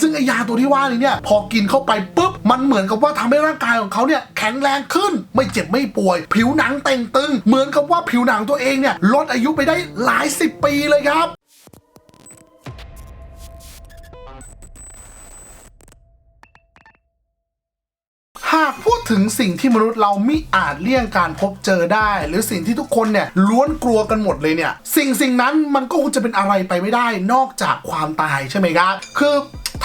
ซึ่งไอยาตัวที่ว่านี้เนี่ยพอกินเข้าไปปุ๊บมันเหมือนกับว่าทำให้ร่างกายของเขาเนี่ยแข็งแรงขึ้นไม่เจ็บไม่ป่วย ผิวหนังเต่งตึง เหมือนกับว่าผิวหนังตัวเองเนี่ยลดอายุไปได้หลายสิบปีเลยครับหากพูดถึงสิ่งที่มนุษย์เราไม่อาจเลี่ยงการพบเจอได้ หรือสิ่งที่ทุกคนเนี่ยล้วนกลัวกันหมดเลยเนี่ย สิ่งสิ่งนั้นมันก็คงจะเป็นอะไรไปไม่ได้นอกจากความตายใช่ไหมครับ คือ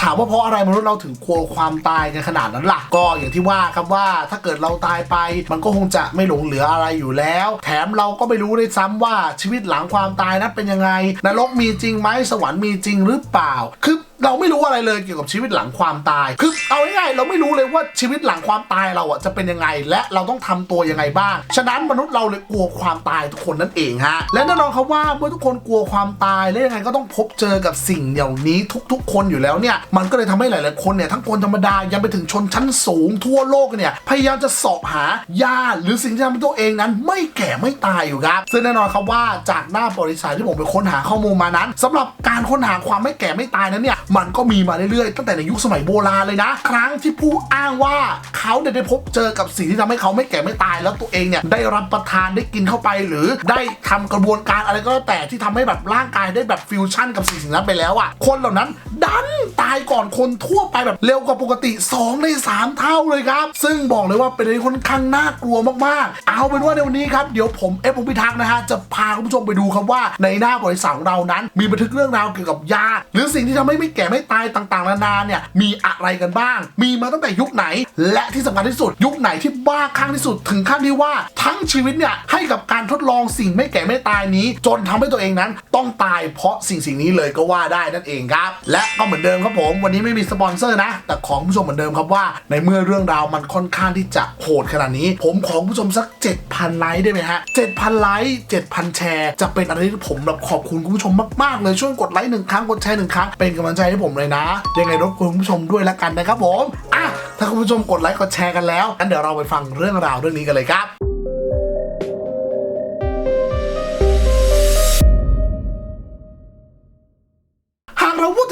ถามว่าเพราะอะไรมนุษย์เราถึงกลัวความตายกันขนาดนั้นล่ะ ก็อย่างที่ว่าครับว่าถ้าเกิดเราตายไป มันก็คงจะไม่หลงเหลืออะไรอยู่แล้ว แถมเราก็ไม่รู้ด้วยซ้ำว่าชีวิตหลังความตายนั้นเป็นยังไงนรกมีจริงไหมสวรรค์มีจริงหรือเปล่าคือ เราไม่รู้อะไรเลยเกี่ยวกับชีวิตหลังความตาย คือเอาง่ายๆเราไม่รู้เลยว่าชีวิตหลังความตายเราอะจะเป็นยังไง และเราต้องทำตัวยังไงบ้าง ฉะนั้นมนุษย์เราเลยกลัวความตายทุกคนนั่นเองฮะ และแน่นอนครับว่าเมื่อทุกคนกลัวความตายและยังไงก็ต้องพบเจอกับสิ่งเหล่านี้ทุก ๆ คนอยู่แล้วเนี่ย มันก็เลยทำให้หลาย ๆ คนเนี่ยทั้งคนธรรมดายังไปถึงชนชั้นสูงทั่วโลกเนี่ยพยายามจะสอบหายาหรือสิ่งที่ทำให้ตัวเองนั้นไม่แก่ไม่ตายอยู่ครับ ซึ่งแน่นอนครับว่าจากหน้าบริษัทที่ผมไปค้นหาข้อมูลมานั้นสำหรับการค้นหาความไม่แก่ไม่ตายนั้นเนี่ยมันก็มีมาเรื่อยๆ ตั้งแต่ในยุคสมัยโบราณเลยนะ ครั้งที่ผู้อ้างว่าเขาเนี่ยได้พบเจอกับสิ่งที่ทำให้เขาไม่แก่ไม่ตายแล้วตัวเองเนี่ยได้รับประทานได้กินเข้าไป หรือได้ทำกระบวนการอะไรก็แต่ที่ทำให้แบบร่างกายได้แบบฟิวชั่นกับสิ่งนั้นไปแล้วอะ่ะ คนเหล่านั้นดันตายก่อนคนทั่วไปแบบเร็วกว่าปกติ 2 ใน 3 เท่าเลยครับ ซึ่งบอกเลยว่าเป็นอะไรที่ค่อนข้างน่ากลัวมากๆ เอาเป็นว่าในวันนี้ครับเดี๋ยวผมเอฟผมพิทักษ์นะฮะจะพาคุณผู้ชมไปดูครับว่าในหน้าบริษัทของเรานั้น มีบันทึกเรื่องราวเกี่ยวกับยาหรือสิ่งที่ทำให้ไม่แก่ไม่ตายต่างๆนานาเนี่ยมีอะไรกันบ้าง มีมาตั้งแต่ยุคไหน และที่สำคัญที่สุด ยุคไหนที่บ้าคลั่งที่สุดถึงขั้นที่ว่าทั้งชีวิตเนี่ยให้กับการทดลองสิ่งไม่แก่ไม่ตายนี้ จนทำให้ตัวเองนั้น ต้องตายเพราะสิ่งสิ่งนี้เลยก็ว่าได้นั่นเองครับ และก็เหมือนเดิมครับผมวันนี้ไม่มีสปอนเซอร์นะ แต่ของผู้ชมเหมือนเดิมครับว่า ในเมื่อเรื่องราวมันค่อนข้างที่จะโหดขนาดนี้ ผมขอคุณผู้ชมสัก 7,000 ไลค์ได้ไหมฮะ7,000ไลค์7,000 แชร์ จะเป็นอะไรที่ผมแบบขอบคุณคุณผู้ชมมากๆเลยช่วยกดไลค์หนึ่งครั้งกดแชร์หนึ่งครั้งเป็นกำลังใจให้ผมเลยนะ ยังไงรบกวนคุณผู้ชมด้วยละกันนะครับผมอะถ้าคุณผู้ชมกดไลค์กดแชร์กันแล้วงั้นเดี๋ยวเราไปฟังเรื่องราวเรื่องนี้กันเลยครับ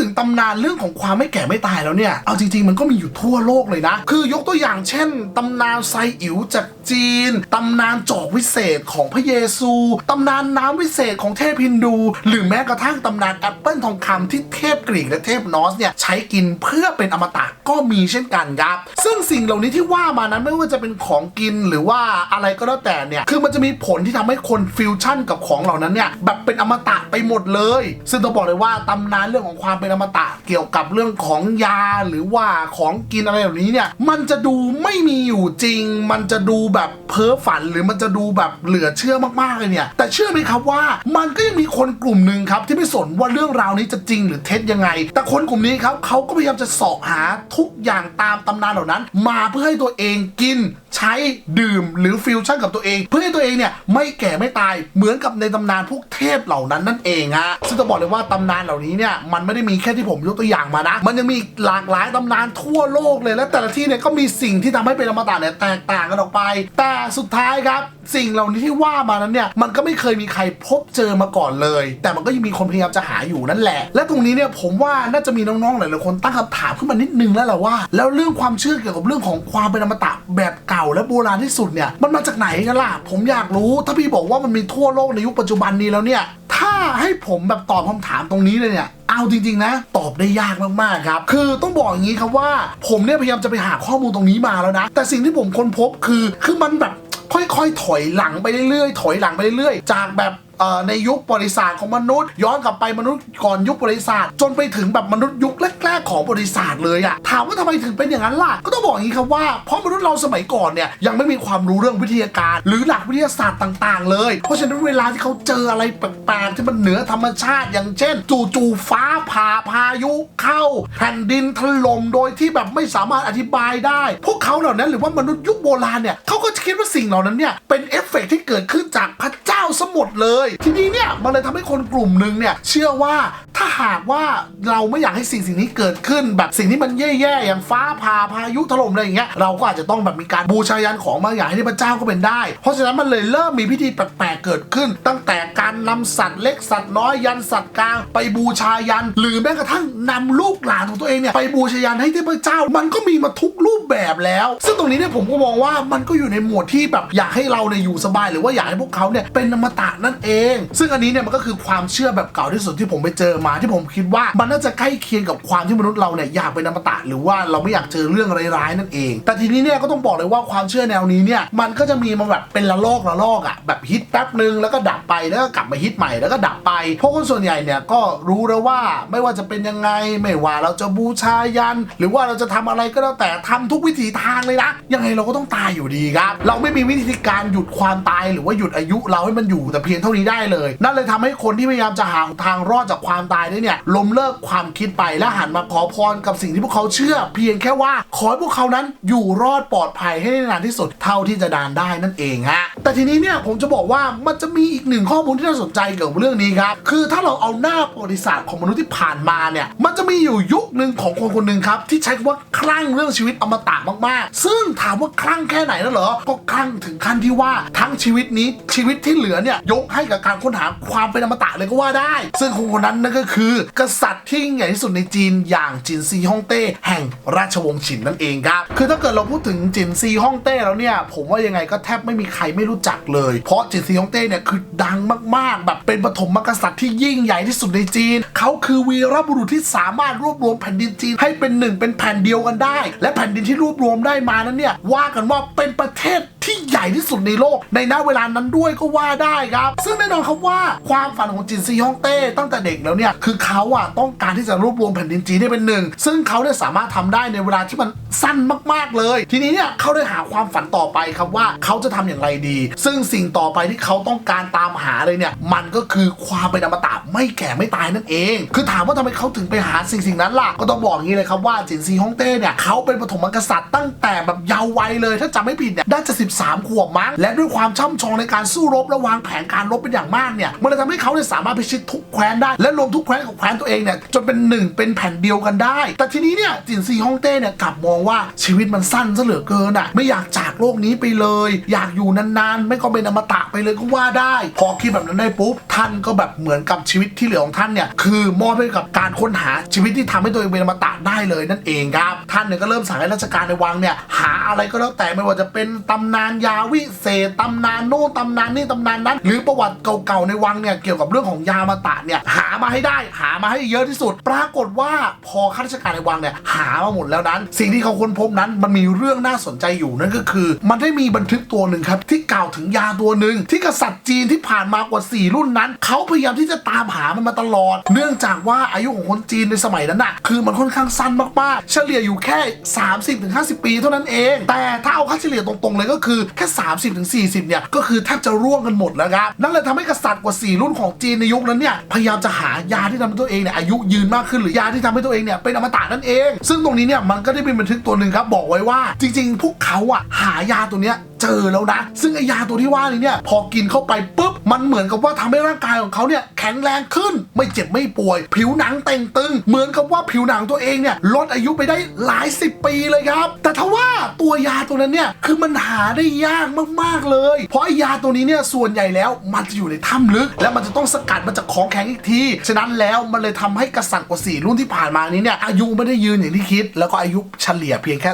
งตำนานเรื่องของความไม่แก่ไม่ตายแล้วเนี่ย เอาจริง ๆ มันก็มีอยู่ทั่วโลกเลยนะ คือยกตัวอย่างเช่น ตำนานไซอิ๋วจากจีน ตำนานจอกวิเศษของพระเยซู ตำนานน้ำวิเศษของเทพฮินดู หรือแม้กระทั่งตำนานแอปเปิลทองคำที่เทพกรีกและเทพนอสเนี่ยใช้กินเพื่อเป็นอมตะก็มีเช่นกันครับ ซึ่งสิ่งเหล่านี้ที่ว่ามานั้นไม่ว่าจะเป็นของกินหรือว่าอะไรก็แล้วแต่เนี่ย คือมันจะมีผลที่ทำให้คนฟิวชั่นกับของเหล่านั้นเนี่ยแบบเป็นอมตะไปหมดเลย ซึ่งต้องบอกเลยว่าตำนานเรื่องของความเป็นอมตะเกี่ยวกับเรื่องของยาหรือว่าของกินอะไรแบบนี้เนี่ย มันจะดูไม่มีอยู่จริง มันจะดูแบบเพ้อฝันหรือมันจะดูแบบเหลือเชื่อมากๆเลยเนี่ย แต่เชื่อไหมครับว่ามันก็ยังมีคนกลุ่มหนึ่งครับที่ไม่สนว่าเรื่องราวนี้จะจริงหรือเท็จยังไง แต่คนกลุ่มนี้ครับเขาก็พยายามจะสาะหาทุกอย่างตามตำนานเหล่านั้น มาเพื่อให้ตัวเองกินใช้ดื่มหรือฟิวชั่นกับตัวเอง เพื่อให้ตัวเองเนี่ยไม่แก่ไม่ตายเหมือนกับในตำนานพวกเทพเหล่านั้นนั่นเองฮะซึ่งต้องบอกเลยว่าตำนานเหล่านี้เนี่ยมันไม่ได้มีแค่ที่ผมยกตัวอย่างมานะ มันยังมีหลากหลายตำนานทั่วโลกเลยและแต่ละที่เนี่ยก็มีสิ่งที่ทำให้เป็นอมตะเนี่ยแตกต่างกันออกไป แต่สุดท้ายครับ สิ่งเหล่านี้ที่ว่ามานั้นเนี่ยมันก็ไม่เคยมีใครพบเจอมาก่อนเลย แต่มันก็ยังมีคนพยายามจะหาอยู่นั่นแหละ และตรงนี้เนี่ยผมว่าน่าจะมีน้องๆหลายๆคนตั้งคำถามขึ้นมานิดนึงแล้วแหละว่า แล้วเรื่องความเชื่อเกี่ยวกับเรื่องของความเป็นอมตะแบบก่าและโบราณที่สุดเนี่ยมันมาจากไหนกันล่ะ ผมอยากรู้ถ้าพี่บอกว่ามันมีทั่วโลกในยุคปัจจุบันนี้แล้วเนี่ยถ้าให้ผมแบบตอบคำถามตรงนี้เลยเนี่ยเอาจริงๆนะตอบได้ยากมากๆครับ คือต้องบอกอย่างนี้ครับว่า ผมเนี่ยพยายามจะไปหาข้อมูลตรงนี้มาแล้วนะ แต่สิ่งที่ผมค้นพบคือคือมันแบบค่อยๆ ถอยหลังไปเรื่อยๆ ถอยหลังไปเรื่อยๆ จากแบบ ในยุคบริษัทของมนุษย์ ย้อนกลับไปมนุษย์ก่อนยุคบริษัทจนไปถึงแบบมนุษย์ยุคแรกๆของบริษัทเลยอะถามว่าทำไมถึงเป็นอย่างนั้นล่ะ ก็ต้องบอกอย่างนี้ครับว่าเพราะมนุษย์เราสมัยก่อนเนี่ยยังไม่มีความรู้เรื่องวิทยาการ หรือหลักวิทยาศาสตร์ต่างๆ เลย เพราะฉะนั้นเวลาที่เขาเจออะไรแปลกๆที่มันเหนือธรรมชาติ อย่างเช่น จู่ๆฟ้าผ่าพายุเข้าแผ่นดินถล่มโดยที่แบบไม่สามารถอธิบายได้ พวกเขาเหล่านั้นหรือว่ามนุษย์ยุคโบราณเนี่ยเขาก็จะคิดว่าสิ่งเหล่านั้นเนี่ยเป็นเอฟเฟกต์ที่เกิดขึ้นจากพระเจ้าสมุทรเลยทีนี้เนี่ยมันเลยทำให้คนกลุ่มหนึ่งเนี่ยเชื่อว่าถ้าหากว่าเราไม่อยากให้สิ่งสิ่งนี้เกิดขึ้น แบบสิ่งที่มันแย่ๆอย่างฟ้าผ่าพายุถล่มอะไรอย่างเงี้ยเราก็อาจจะต้องแบบมีการบูชายันของบางอย่างให้เทพเจ้าก็เป็นได้ เพราะฉะนั้นมันเลยเริ่มมีพิธีแปลกๆเกิดขึ้น ตั้งแต่การนำสัตว์เล็กสัตว์น้อยยันสัตว์กลางไปบูชายัน หรือแม้กระทั่งนำลูกหลานของตัวเองเนี่ยไปบูชายันให้เทพเจ้า มันก็มีมาทุกรูปแบบแล้ว ซึ่งตรงนี้เนี่ยผมก็มองว่ามันก็อยู่ในหมวดที่แบบอยากให้เราเนี่ยอยู่สบาย หรือว่าอยากให้พวกเขาเนี่ยเป็นอมตะนั่นเองซึ่งอันนี้เนี่ยมันก็คือความเชื่อแบบเก่าที่สุดที่ผมไปเจอมาที่ผมคิดว่ามันน่าจะใกล้เคียงกับความที่มนุษย์เราเนี่ยอยากเป็นอมตะหรือว่าเราไม่อยากเจอเรื่องร้ายๆนั่นเอง แต่ทีนี้เนี่ยก็ต้องบอกเลยว่าความเชื่อแนวนี้เนี่ยมันก็จะมีมาแบบเป็นละลอกละลอกอะแบบฮิตแป๊บหนึ่งแล้วก็ดับไปแล้วก็กลับมาฮิตใหม่แล้วก็ดับไปเพราะคนส่วนใหญ่เนี่ยก็รู้แล้วว่าไม่ว่าจะเป็นยังไงไม่ว่าเราจะบูชายัน หรือว่าเราจะทำอะไรก็แล้วแต่ทำทุกวิถีทางเลยนะยังไงเราก็ต้องตายอยู่ดีครับ เราไม่มีวิธีการหยุดความตายหรือว่าหยุดอายุเราให้มันอยู่แต่เพียงเท่านี้ได้เลย นั่นเลยทำให้คนที่พยายามจะหาทางรอดจากความตายได้เนี่ยล้มเลิกความคิดไปและหันมาขอพรกับสิ่งที่พวกเขาเชื่อ เพียงแค่ว่าขอให้พวกเขานั้นอยู่รอดปลอดภัยให้ได้นานที่สุดเท่าที่จะดานได้นั่นเองฮะแต่ทีนี้เนี่ยผมจะบอกว่ามันจะมีอีกหนึ่งข้อมูลที่น่าสนใจเกี่ยวกับเรื่องนี้ครับคือถ้าเราเอาหน้าประวัติศาสตร์ของมนุษย์ที่ผ่านมาเนี่ยมันจะมีอยู่ยุคหนึ่งของคนคนหนึ่งครับที่ใช้คำว่าคลั่งเรื่องชีวิตอมตะมากๆ ซึ่งถามว่าคลั่งแค่ไหนนั่นเหรอก็คลั่งถึงขั้นที่ว่าทั้งชีวิตนี้ชีวิตที่เหลือเนี่ยยกให้กับการค้นหาความเป็นอมตะเลยก็ว่าได้ ซึ่งคนคนนั้นนั่นก็คือ กษัตริย์ที่ใหญ่ที่สุดในจีนอย่างจินซีฮ่องเต้แห่งราชวงศ์ฉินนั่นเองครับคือถ้าเกิดเราพูดถึงจินซีฮ่องเต้แล้วเนี่ย ผมว่ายังไงก็แทบไม่มีใครไม่รู้จักเลย เพราะจินซีฮ่องเต้เนี่ยคือดังมากๆ แบบเป็นปฐมกษัตริย์ที่ยิ่งใหญ่ที่สุดในจีน เขาคือวีรบุรุษที่สามารถรวบรวมแผ่นดินจีนให้เป็นหนึ่งเป็นแผ่นเดียวกันได้ และแผ่นดินที่รวบรวมได้มานั้นเนี่ยว่ากันว่าเป็นประเทศที่ใหญ่ที่สุดในโลก ในณเวลานั้นด้วยก็ว่าได้ครับ ซึ่งแน่นอนครับว่าความฝันของจินซีฮ่องเต้ตั้งแต่เด็กแล้วเนี่ยคือเขาอะต้องการที่จะรวบรวมแผ่นดินจีนได้เป็นหนึ่งซึ่งเขาเนี่ยสามารถทำได้ในเวลาที่มันสั้นมากๆเลย ทีนี้เนี่ยเขาได้หาความฝันต่อไปครับว่าเขาจะทำอย่างไรดี ซึ่งสิ่งต่อไปที่เขาต้องการตามหาเลยเนี่ย มันก็คือความเป็นอมตะไม่แก่ไม่ตายนั่นเอง คือถามว่าทำไมเขาถึงไปหาสิ่งสิ่งนั้นล่ะ ก็ต้องบอกอย่างนี้เลยครับว่าจินซีฮ่องเต้เนี่ยเขาเป็นปฐมกษัตริย์ตั้งแต่แบบเยาว์วัยเลย ถ้าจำไม่ผิดเนี่ยได้จะ 13 ขวบมั้ง และด้วยความช่ำชองในการสู้รบและวางแผนการรบเป็นอย่างมากเนี่ย มันเลยทำให้เขาเนี่ยสามารถพิชิตทุกแคว้นได้ และรวมทุกแคว้นของแคว้นตัวเองเนี่ยจนเป็นหนึ่งเป็นแผ่นเดียวกันได้ แต่ทีนี้เนี่ยจินซีฮ่องเต้เนี่ยกลับมองว่าชีวิตมันสั้นซะเหลือเกินอะไม่อยากจากโลกนี้ไปเลย อยากอยู่นานๆ ไม่ก็เป็นอมตะไปเลยก็ว่าได้ พอคิดแบบนั้นได้ปุ๊บท่านก็แบบเหมือนกับชีวิตที่เหลือของท่านเนี่ยคือมอบให้กับการค้นหาชีวิตที่ทำให้ตัวเองเป็นอมตะได้เลยนั่นเองครับ ท่านเนี่ยก็เริ่มสั่งให้ราชการในวังเนี่ยหาอะไรก็แล้วแต่ไม่ว่าจะเป็นตำนานยาวิเศษตำนานโน่นตำนานนี่ตำนานนั้น หรือประวัติเก่าๆในวังเนี่ยเกี่ยวกับเรื่องของยามาตะเนี่ยหามาให้ได้ หามาให้เยอะที่สุด ปรากฏว่าพอข้าราชการในวังเนี่ยหามาหมดแล้วนั้น สิ่งที่เขาค้นพบนั้นมันมีเรื่องน่าสนใจอยู่นั่นก็คือ มันได้มีบันทึกตัวหนึ่งครับที่กล่าวถึงยาตัวหนึ่งที่กษัตริย์จีนที่ผ่านมากว่า 4 รุ่นนั้นเขาพยายามที่จะตามหามันมาตลอด เนื่องจากว่าอายุของคนจีนในสมัยนั้นน่ะคือมันค่อนข้างสั้นมากๆ เฉลี่ยอยู่แค่ 30-50 ปีเท่านั้นเอง แต่ถ้าเอาค่าเฉลี่ยตรงๆเลยก็คือแค่ 30-40 เนี่ยก็คือแทบจะร่วงกันหมดแล้วครับนั่นเลยทำให้กษัตริย์กว่า 4 รุ่นของจีนในยุคนั้นเนี่ยพยายามจะหายาที่ทำให้ตัวเองเนี่ยอายุยืนมากขึ้นหรือยาที่ทำให้ตัวเองเนี่ยเป็นอมตะนั่นเอง ซึ่งตรงนี้เนี่ยมันก็ได้เป็นบันทึกตัวหนึ่งครับบอกไว้ว่า จริง ๆ พวกเขาอะหายาตัวเนี้ย เจอแล้วนะ ซึ่งไอยาตัวที่ว่านี้เนี่ยพอกินเข้าไปปุ๊บมันเหมือนกับว่าทำให้ร่างกายของเขาเนี่ยแข็งแรงขึ้นไม่เจ็บไม่ป่วย ผิวหนังเต่งตึง เหมือนกับว่าผิวหนังตัวเองเนี่ยลดอายุไปได้หลายสิบปีเลยครับ แต่ทว่าตัวยาตัวนั้นเนี่ยคือมันหาได้ยากมากๆเลย เพราะไอยาตัวนี้เนี่ยส่วนใหญ่แล้วมันจะอยู่ในถ้ำลึก และมันจะต้องสกัดมาจากของแข็งอีกที ฉะนั้นแล้วมันเลยทำให้กษัตริย์กว่าสี่รุ่นที่ผ่านมานี้เนี่ยอายุไม่ได้ยืนอย่างที่คิด แล้วก็อายุเฉลี่ยเพียงแค่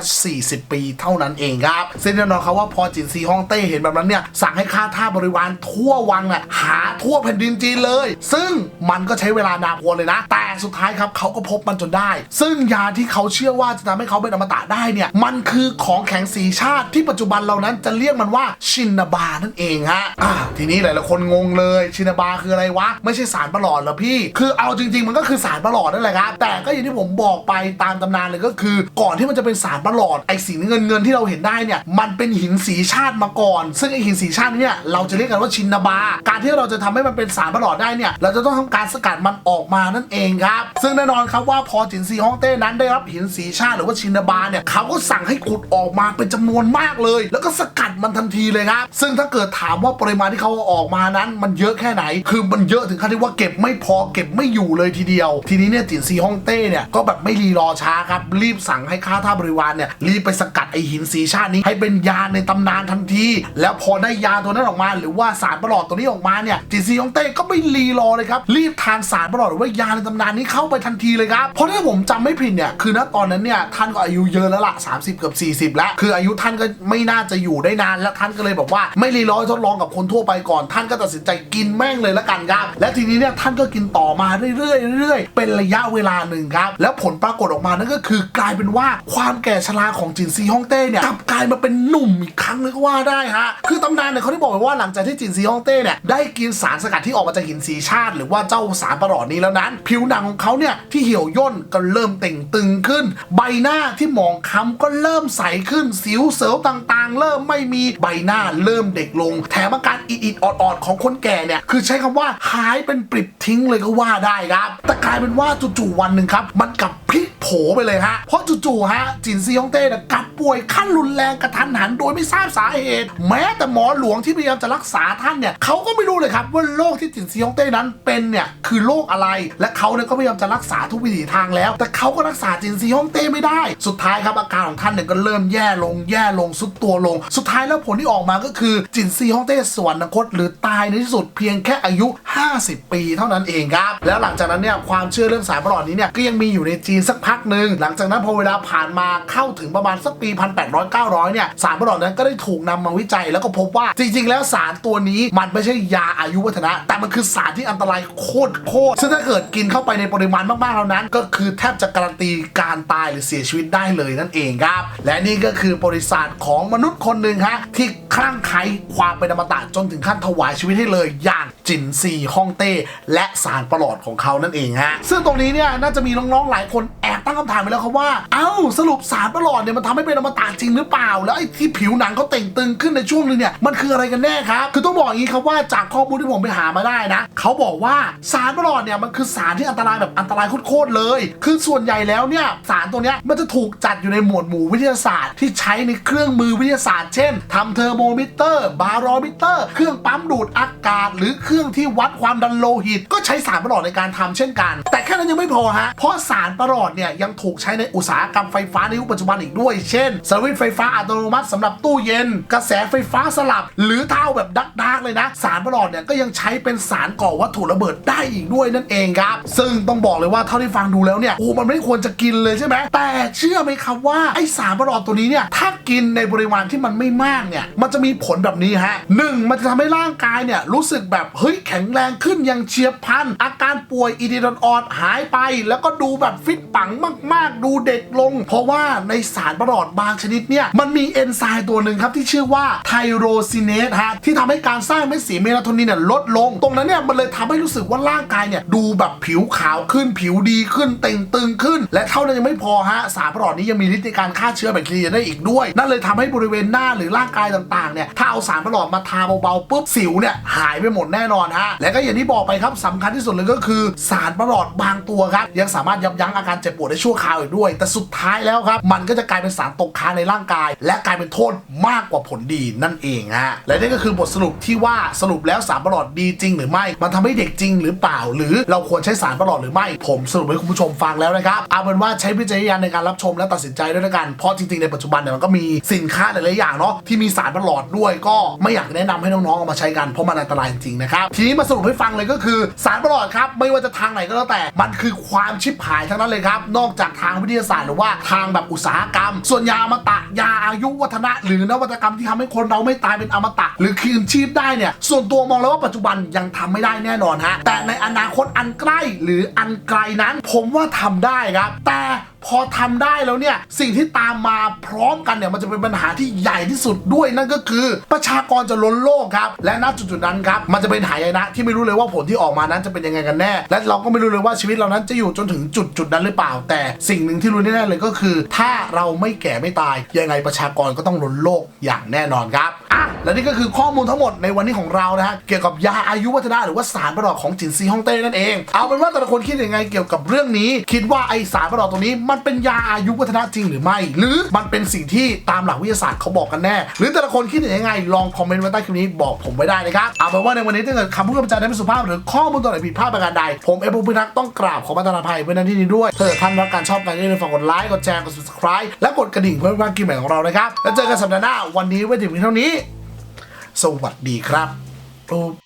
40 ปีเท่านั้นเองครับซึ่งแน่นอนครับว่าพอจินซีฮ่องเต้เห็นแบบนั้นเนี่ยสั่งให้ฆ่าท่าบริวารทั่ววังอะหาทั่วแผ่นดินจีนเลย ซึ่งมันก็ใช้เวลานานพอเลยนะ แต่สุดท้ายครับเขาก็พบมันจนได้ ซึ่งยาที่เขาเชื่อว่าจะทำให้เขาเป็นอมตะได้เนี่ยมันคือของแข็งสีชาติที่ปัจจุบันเรานั้นจะเรียกมันว่าชินนาบานั่นเองฮะอ่าทีนี้หลายๆคนงงเลยชินนาบาคืออะไรวะ ไม่ใช่สารประหลอดเหรอพี่ คือเอาจริง ๆ มันก็คือสารประหลอดนั่นแหละครับแต่ก็อย่างที่ผมบอกไปตามตำนานเลยก็คือ ก่อนที่มันจะเป็นสารประหลอดไอ้สีเงินเงินที่เราเห็นได้เนี่ยมันเป็นหินสีชาติมาก่อน ซึ่งไอหินสีชาตินี้เนี่ยเราจะเรียกกันว่าชินนาบา การที่เราจะทำให้มันเป็นสารประหลอดได้เนี่ยเราจะต้องทำการสกัดมันออกมานั่นเองครับ ซึ่งแน่นอนครับว่าพอจินซีฮ่องเต้นั้นได้รับหินสีชาติหรือว่าชินนาบาเนี่ยเขาก็สั่งให้ขุดออกมาเป็นจำนวนมากเลย แล้วก็สกัด มันทันทีเลยครับ ซึ่งถ้าเกิดถามว่าปริมาณที่เขาออกมานั้น มันเยอะแค่ไหน คือมันเยอะถึงขั้นที่ว่าเก็บไม่พอเก็บไม่อยู่เลยทีเดียว ทีนี้เนี่ยจินซีฮ่องเต้เนี่ยก็แบบไม่รีรอช้าครับ รีบสั่งให้ข้าท่าบริวารเนี่ยรีบไปสกัดไอหินสีชาตินี้ ให้เป็นยาในตำนานทันที แล้วพอได้ยาตัวนั้นออกมา หรือว่าสารประหลอดตัวนี้ออกมาเนี่ยจินซีฮ่องเต้ก็ไม่รีรอเลยครับรีบทานสารประหลอดหรือว่ายาในตำนานนี้เข้าไปทันทีเลยครับเพราะถ้าผมจำไม่ผิดเนี่ยคือณตอนนั้นเนี่ยท่านก็อายุเยอะแล้วล่ะ30 เกือบ40 แล้ว คืออายุท่านก็ไม่น่าจะอยู่ได้นานแล้วท่านก็เลยบอกว่าไม่รีรอให้ทดลองกับคนทั่วไปก่อน ท่านก็ตัดสินใจกินแม่งเลยละกันครับและทีนี้เนี่ยท่านก็กินต่อมาเรื่อยๆเรื่อยๆเป็นระยะเวลาหนึ่งครับ แล้วผลปรากฏออกมานั่นก็คือกลายเป็นว่าความแก่ชราของจินซีฮ่องเต้เนี่ยกลับกลายมาเป็นหนุ่มอีกครั้งเลยก็ว่าได้ฮะคือตำนานเนี่ยเขาได้บอกไว้ว่าหลังจากที่จินซีฮ่องเต้เนี่ยได้กินสารสกัดที่ออกมาจากหินสีชาติ หรือว่าเจ้าสารประหลอดนี้แล้วนั้น ผิวหนังของเขาเนี่ยที่เหี่ยวย่นก็เริ่มเต่งตึงขึ้น ใบหน้าที่หมองคล้ำก็เริ่มใสขึ้นสิวเสิวต่างๆ เริ่มไม่มีใบหน้าเริ่มเด็กลง แถมอาการอิดๆออดๆของคนแก่เนี่ย คือใช้คำว่าหายเป็นปลิดทิ้งเลยก็ว่าได้ครับ แต่กลายเป็นว่าจู่ๆวันหนึ่งครับ มันกลับพลิกโผไปเลยฮะ เพราะจู่ๆฮะ จินซีฮองเต้เนี่ยกลับป่วยขั้นรุนแรงกระทันหันโดยไม่ทราบสาเหตุ แม้แต่หมอหลวงที่พยายามจะรักษาท่านเนี่ยเขาก็ไม่รู้เลยครับว่าโรคที่จินซีฮองเต้นั้นเป็นเนี่ยคือโรคอะไร และเขาเนี่ยก็พยายามจะรักษาทุกวิถีทางแล้ว แต่เขาก็รักษาจินซีฮองเต้ไม่ได้ สุดท้ายครับอาการของท่านเนี่ยก็เริ่มแย่ลงแย่ลงสุดตัวลง สุดท้ายแล้วผลที่ออกมาก็คือจินซีฮ่องเต้สวรรคต หรือตายในที่สุดเพียงแค่อายุ 50 ปีเท่านั้นเองครับ แล้วหลังจากนั้นเนี่ยความเชื่อเรื่องสายประหลอดนี้เนี่ยก็ยังมีอยู่ในจีนสักพักหนึ่งหลังจากนั้นพอเวลาผ่านมาเข้าถึงประมาณสักปี 1800 900 เนี่ยสารประหลอดนั้นก็ได้ถูกนำมาวิจัยแล้วก็พบว่าจริง ๆ แล้วสารตัวนี้มันไม่ใช่ยาอายุวัฒนะ แต่มันคือสารที่อันตรายโคตรโคตรซึ่งถ้าเกิดกินเข้าไปในปริมาณมากๆเท่านั้น ก็คือแทบจะการันตีการตายหรือเสียชีวิตได้เลยนั่นเองครับ และนี่ก็คือบริษัทของมนุษย์คนหนึ่งฮะที่คลั่งไคล้ความเป็นอมตะจนถึงขั้นถวายชีวิตให้เลยอย่าง จินซีฮ่องเต้และสารประหลอดของเขานั่นเองฮะซึ่งตรงนี้เนี่ยน่าจะมีน้องๆหลายคนแอบตั้งคำถามไปแล้วครับว่า เอ้าสรุปสารประหลอดเนี่ยมันทำให้เป็นอมตะจริงหรือเปล่า แล้วไอ้ที่ผิวหนังเขาเต่งตึงขึ้นในช่วงนึงเนี่ยมันคืออะไรกันแน่ครับคือต้องบอกอย่างนี้ครับว่าจากข้อมูลที่ผมไปหามาได้นะเขาบอกว่าสารประหลอดเนี่ยมันคือสารที่อันตรายแบบอันตรายโคตรเลย คือส่วนใหญ่แล้วเนี่ยสารตัวเนี้ยมันจะถูกจัดอยู่ในหมวดหมู่วิทยาศาสตร์ที่ใช้ในเครื่องมือวิทยาศาสตร์ เช่นทำเทอร์โมมิเตอร์ บารอมิเตอร์ เครื่องปั๊มดูดอากาศหรือเครื่องที่วัดความดันโลหิต ก็ใช้สารประหลอดในการทำเช่นกัน แต่แค่นั้นยังไม่พอฮะเพราะสารประหลอดเนี่ยยังถูกใช้ในอุตสาหกรรมไฟฟ้าในยุคปัจจุบันอีกด้วย เช่นสวิตไฟฟ้าอัตโนมัติสำหรับตู้เย็น กระแสไฟฟ้าสลับ หรือถ้าเอาแบบดักๆเลยนะ สารประหลอดเนี่ยก็ยังใช้เป็นสารก่อวัตถุระเบิดได้อีกด้วยนั่นเองครับ ซึ่งต้องบอกเลยว่าเท่าที่ฟังดูแล้วเนี่ยโอ้มันไม่ควรจะกินเลยใช่ไหมแต่เชื่อไหมครับว่าไอสารประหลอดตัวนี้เนี่ยถ้ากินในปริมาณที่มันไม่มากเนี่ยมันจะมีผลแบบนี้ฮะหนึ่งมันจะทำให้ร่างกายเนี่ยรู้สึกแบบเฮ้ยแข็งแรงขึ้นอย่างเฉียบพลัน อาการป่วยอีดิดอนออดหายไป แล้วก็ดูแบบฟิตปังมาก ๆ ดูเด็กลง เพราะว่าในสารประหลอดบางชนิดเนี่ยมันมีเอนไซม์ตัวหนึ่งครับที่ชื่อว่าไทโรซินเนสฮะที่ทำให้การสร้างเม็ดสีเมลาโทนินเนี่ยลดลง ตรงนั้นเนี่ยมันเลยทำให้รู้สึกว่าร่างกายเนี่ยดูแบบผิวขาวขึ้นผิวดีขึ้นเต่งตึงขึ้น และเท่านั้นยังไม่พอฮะสารประหลอดนี้ยังมีฤทธิ์ในการฆ่าเชื้อแบคทีเรียได้อีกด้วย นั่นเลยทำให้บริเวณหน้าหรือร่างกายต่างๆเนี่ยถ้าเอาสารประหลอดมาทาเบาๆปุ๊บสิวเนี่ยหายไปหมดแน่นอนฮะและก็อย่างที่บอกไปครับสำคัญที่สุดเลยก็คือสารประหลอดบางตัวครับยังสามารถยับยั้งอาการเจ็บปวดได้ชั่วคราวอีกด้วย แต่สุดท้ายแล้วครับ มันก็จะกลายเป็นสารตกค้างในร่างกาย และกลายเป็นโทษมากกว่าผลดีนั่นเองฮะและนี่ก็คือบทสรุปที่ว่าสรุปแล้วสารประหลอดดีจริง หรือไม่ มันทำให้เด็กจริงหรือเปล่า หรือเราควรใช้สารประหลอดหรือไม่ ผมสรุปให้คุณผู้ชมฟังแล้วนะครับเอาเป็นว่าใช้วิจารณญาณในการรับชมและตัดสินใจด้วยละกัน เพราะจริงๆในปัจจุบันเนี่ยมันก็มีสินค้าหลายๆอย่างเนาะที่มีสารประหลอดด้วยก็ไม่อยากแนะนำให้น้องๆเอามาใช้กันเพราะมันอันตรายจริงๆนะครับทีนี้มาสรุปให้ฟังเลยก็คือสารประหลอดครับไม่ว่าจะทางไหนก็แล้วแต่ มันคือความชิบหายทั้งนั้นเลยครับ นอกจากทางวิทยาศาสตร์หรือว่าทางแบบอุตสาหกรรม ส่วนยาอมตะยาอายุวัฒนะ หรือนวัตกรรมที่ทำให้คนเราไม่ตายเป็นอมตะ หรือคืนชีพได้เนี่ย ส่วนตัวมองแล้วว่าปัจจุบันยังทำไม่ได้แน่นอนฮะแต่ในอนาคตอันใกล้หรืออันไกลนั้น ผมว่าทำได้ครับแต่ พอทำได้แล้วเนี่ยสิ่งที่ตามมาพร้อมกันเนี่ยมันจะเป็นปัญหาที่ใหญ่ที่สุดด้วยนั่นก็คือ ประชากรจะล้นโลกครับ และณจุดๆนั้นครับมันจะเป็นหายนะที่ไม่รู้เลยว่าผลที่ออกมานั้นจะเป็นยังไงกันแน่ และเราก็ไม่รู้เลยว่าชีวิตเรานั้นจะอยู่จนถึงจุดจุดนั้นหรือเปล่า แต่สิ่งหนึ่งที่รู้แน่ๆเลยก็คือ ถ้าเราไม่แก่ไม่ตายยังไงประชากรก็ต้องล้นโลกอย่างแน่นอนครับ อะและนี่ก็คือข้อมูลทั้งหมดในวันนี้ของเรานะฮะเกี่ยวกับยาอายุวัฒนะหรือว่าสารประหลอดของจินซีฮ่องเต้นั่นเอง เอาเป็นว่าแต่ละคนคิดยังไงเกี่ยวกับเรื่องนี้ คิดว่าไอสารประหลอดตรงนี้ มันเป็นยาอายุวัฒนะจริงหรือไม่ หรือมันเป็นสิ่งที่ตามหลักวิทยาศาสตร์เขาบอกกันแน่ หรือแต่ละคนคิดยังไงลองคอมเมนต์ไว้ใต้คลิปนี้บอกผมไว้ได้นะครับเอาเป็นว่าในวันนี้ถ้าเกิดคำพูดคำจาได้ไม่สุภาพหรือข้อมูลตัวไหนผิดพลาดประการใดผมเอฟพิทักษ์ต้องกราบขอประทานอภัยไว้ในที่นี้ด้วยถ้าเกิดท่านรักการชอบการอย่าลืมฝากกดไลค์กดแชร์กด subscribe และกดกระดิ่งเพื่อไม่พลาดคลิปใหม่ของเรานะครับแล้วเจอกันสัปดาห์หน้าวันนี้ไว้ถึงเพียงเท่านี้ สวัสดีครับปุ๊บ